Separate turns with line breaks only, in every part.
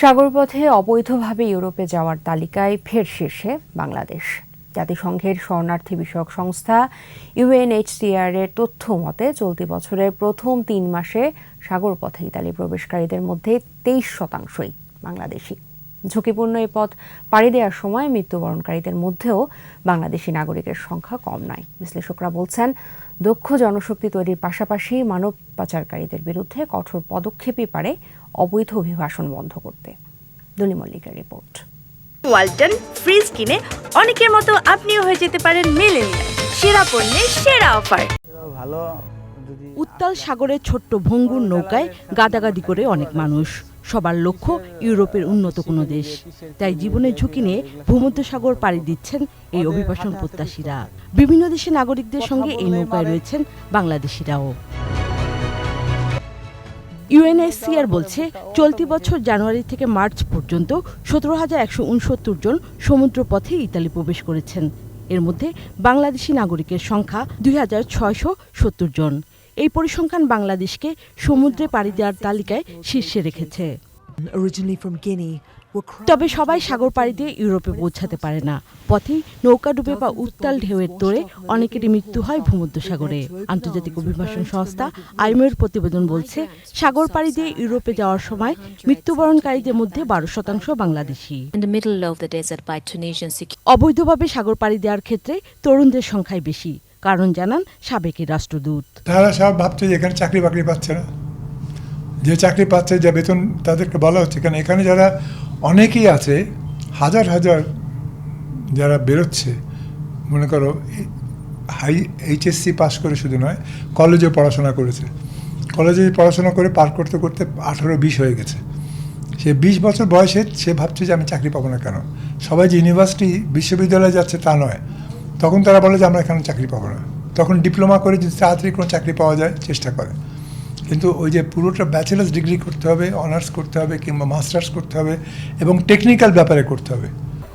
সাগরপথে অবৈধভাবে ইউরোপে যাওয়ার তালিকায় ফের শীর্ষে বাংলাদেশ। জাতিসংঘের শরণার্থী বিষয়ক সংস্থা ইউএনএইচসিআর এর তথ্য মতে, চলতি বছরের প্রথম তিন মাসে সাগরপথে ইতালি প্রবেশকারীদের মধ্যে তেইশ শতাংশই বাংলাদেশি। ঝুঁকিপূর্ণ এই পথ পাড়ি দেওয়ার সময় মৃত্যুবরণকারীদের মধ্যেও বাংলাদেশি নাগরিকের সংখ্যা কম নয়। বিশ্লেষকরা বলছেন দক্ষ জনশক্তি তৈরির পাশাপাশি মানব পাচারকারীদের বিরুদ্ধে কঠোর পদক্ষেপই পারে অবৈধ অভিবাসন বন্ধ করতে। দুলি মল্লিকের রিপোর্ট।
ওয়ালটন ফ্রিজ কিনে অনেকের মতো আপনিও হয়ে যেতে পারেন মেলেনিয়া সেরা পণ্যের সেরা অফার।
ভালো
উত্তাল সাগরের ছোট্ট ভঙ্গুর নৌকায় গাদাগাদি করে অনেক মানুষ। সবার লক্ষ্য ইউরোপের উন্নত কোনো দেশ। তাই জীবনের ঝুঁকি নিয়ে ভূমধ্যসাগর পাড়ি দিচ্ছেন এই অভিবাসন প্রত্যাশীরা। বিভিন্ন দেশের নাগরিকদের সঙ্গে এই নৌকায় রয়েছেন বাংলাদেশিরাও। ইউএনএসসিআর বলছে, চলতি বছর জানুয়ারি থেকে মার্চ পর্যন্ত সতেরো হাজার একশো উনসত্তর জন সমুদ্রপথে ইতালি প্রবেশ করেছেন। এর মধ্যে বাংলাদেশি নাগরিকের সংখ্যা দুই হাজার ছয়শো সত্তর জন। এই পরিসংখ্যান বাংলাদেশকে সমুদ্রে পাড়ি দেওয়ার তালিকায় শীর্ষে রেখেছে।
Originally from Guinea, were crying
তবে সবাই সাগর পাড়ি দিয়ে ইউরোপে পৌঁছাতে পারে না। পথে নৌকা ডুবে বা উত্তাল ঢেউয়ের তোড়ে অনেকেরই মৃত্যু হয় ভূমধ্যসাগরে। আন্তর্জাতিক অভিবাসন সংস্থা আইমের প্রতিবেদন বলছে সাগর পাড়ি দিয়ে ইউরোপে যাওয়ার সময় মৃত্যুবরণকারীদের মধ্যে বারো শতাংশ Bangladeshi.
In the middle of the desert by Tunisian security.
অবৈধভাবে সাগর পাড়ি দেওয়ার ক্ষেত্রে তরুণদের সংখ্যাই বেশি। কারণ জানান সাবেক রাষ্ট্রদূত।
তারা সব ভাবছে যে এখানে চাকরি বাকরি পাচ্ছে না। যে চাকরি পাচ্ছে, যা বেতন তাদেরকে বলা হচ্ছে, কারণ এখানে যারা অনেকেই আছে, হাজার হাজার যারা বেরোচ্ছে, মনে করো, হাই এইচএসসি পাস করে শুধু নয়, কলেজে পড়াশোনা করেছে। কলেজে পড়াশোনা করে পার করতে করতে আঠারো বিশ হয়ে গেছে। সে বিশ বছর বয়সে সে ভাবছে যে আমি চাকরি পাবো না কেন? সবাই যে ইউনিভার্সিটি, বিশ্ববিদ্যালয়ে যাচ্ছে তা নয়। তখন তারা বলে যে আমরা এখানে চাকরি পাবো না। তখন ডিপ্লোমা করে যদি তাড়াতাড়ি কোনো চাকরি পাওয়া যায় চেষ্টা করে। কিন্তু ওই যে পুরোটা ব্যাচেলার্স ডিগ্রি করতে হবে অনার্স করতে হবে কিংবা মাস্টার্স করতে হবে এবং টেকনিক্যাল ব্যাপারে করতে হবে।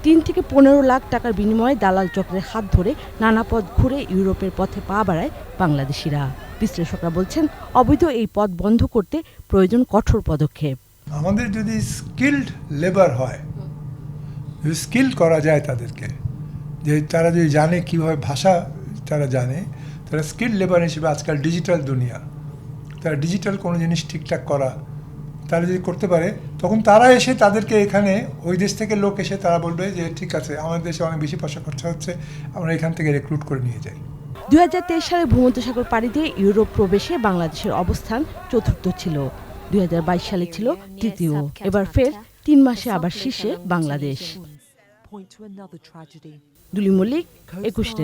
তিন থেকে পনেরো লাখ টাকার বিনিময়ে দালাল চক্রের হাত ধরে নানা পথ ঘুরে ইউরোপের পথে পা বাড়ায় বাংলাদেশিরা। বিশ্লেষকরা বলছেন অবৈধ এই পথ বন্ধ করতে প্রয়োজন কঠোর পদক্ষেপ।
আমাদের যদি স্কিল্ড লেবার হয় স্কিল করা যায় তাদেরকে যে তারা যদি জানে কীভাবে ভাষা তারা জানে তারা স্কিল লেবার হিসেবে আজকাল ডিজিটাল দুনিয়া। তারা ডিজিটাল কোনো জিনিস ঠিকঠাক করা তারা যদি করতে পারে তখন তারা এসে তাদেরকে এখানে ওই দেশ থেকে লোক এসে তারা বলবে যে ঠিক আছে আমাদের দেশে অনেক বেশি পয়সা খরচা হচ্ছে আমরা এখান থেকে রেক্রুট করে নিয়ে যাই।
দুই হাজার তেইশ সালে ভূমধ্যসাগর পাড়ি দিয়ে ইউরোপ প্রবেশে বাংলাদেশের অবস্থান চতুর্থ ছিল। দুই হাজার বাইশ সালে ছিল তৃতীয়। এবার ফের তিন মাসে আবার শীর্ষে বাংলাদেশ। Duly
molik, ekoushte.